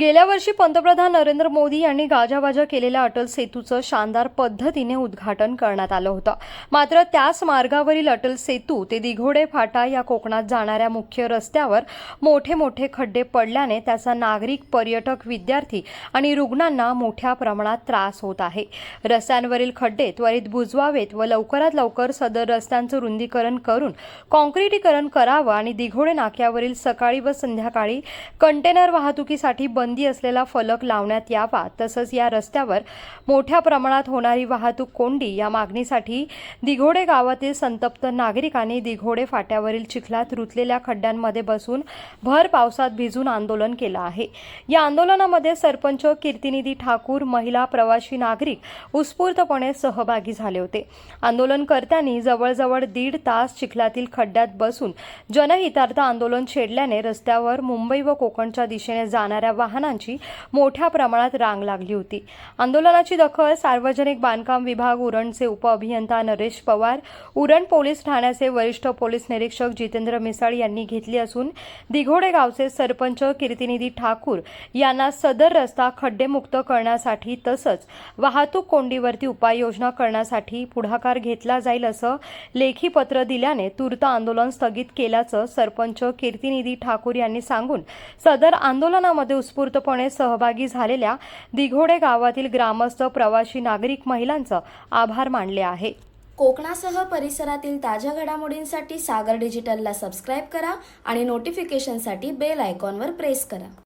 गेल्या वर्षी पंतप्रधान नरेंद्र मोदी यांनी गाजावाजा केलेल्या अटल सेतूचं शानदार पद्धतीने उद्घाटन करण्यात आलं होतं. मात्र त्याच मार्गावरील अटल सेतू ते दिघोडे फाटा या कोकणात जाणाऱ्या मुख्य रस्त्यावर मोठे मोठे खड्डे पडल्याने त्याचा नागरिक पर्यटक विद्यार्थी आणि रुग्णांना मोठ्या प्रमाणात त्रास होत आहे. रस्त्यांवरील खड्डे त्वरित बुजवावेत व लवकरात लवकर सदर रस्त्यांचं रुंदीकरण करून काँक्रीटीकरण करावं आणि दिघोडे नाक्यावरील सकाळी व संध्याकाळी कंटेनर वाहतुकीसाठी बंद असलेला फलक लावण्यात यावा तसंच या रस्त्यावर मोठ्या प्रमाणात होणारी वाहतूक कोंडी या मागणीसाठी दिघोडे गावातील संतप्त नागरिकांनी दिघोडे फाट्यावरील चिखलात रुतलेल्या खड्ड्यांमध्ये बसून भर पावसात भिजून आंदोलन केलं आहे. या आंदोलनामध्ये सरपंच कीर्तिनिधी ठाकूर महिला प्रवासी नागरिक उत्स्फूर्तपणे सहभागी झाले होते. आंदोलनकर्त्यांनी जवळजवळ दीड तास चिखलातील खड्ड्यात बसून जनहितार्थ आंदोलन छेडल्याने रस्त्यावर मुंबई व कोकणच्या दिशेने जाणाऱ्या वाहनांची मोठ्या प्रमाणात रांग लागली होती. आंदोलनाची दखल सार्वजनिक बांधकाम विभाग उरणचे उपअभियंता नरेश पवार उरण पोलीस ठाण्याचे वरिष्ठ पोलीस निरीक्षक जितेंद्र मिसाळ यांनी घेतली असून दिघोडे गावचे सरपंच कीर्तिनिधी ठाकूर यांना सदर रस्ता खड्डेमुक्त करण्यासाठी तसंच वाहतूक कोंडीवरती उपाययोजना करण्यासाठी पुढाकार घेतला जाईल असं लेखी पत्र दिल्याने तूर्त आंदोलन स्थगित केल्याचं सरपंच कीर्तिनिधी ठाकूर यांनी सांगून सदर आंदोलनामध्ये उत्स्फूर्तपणे सहभागी झालेल्या दिघोडे गावातील ग्रामस्थ प्रवासी नागरिक महिलांचं आभार मानले आहे. कोकणासह परिसरातील ताज्या घडामोडींसाठी सागर डिजिटलला सबस्क्राईब करा आणि नोटिफिकेशनसाठी बेल आयकॉनवर प्रेस करा.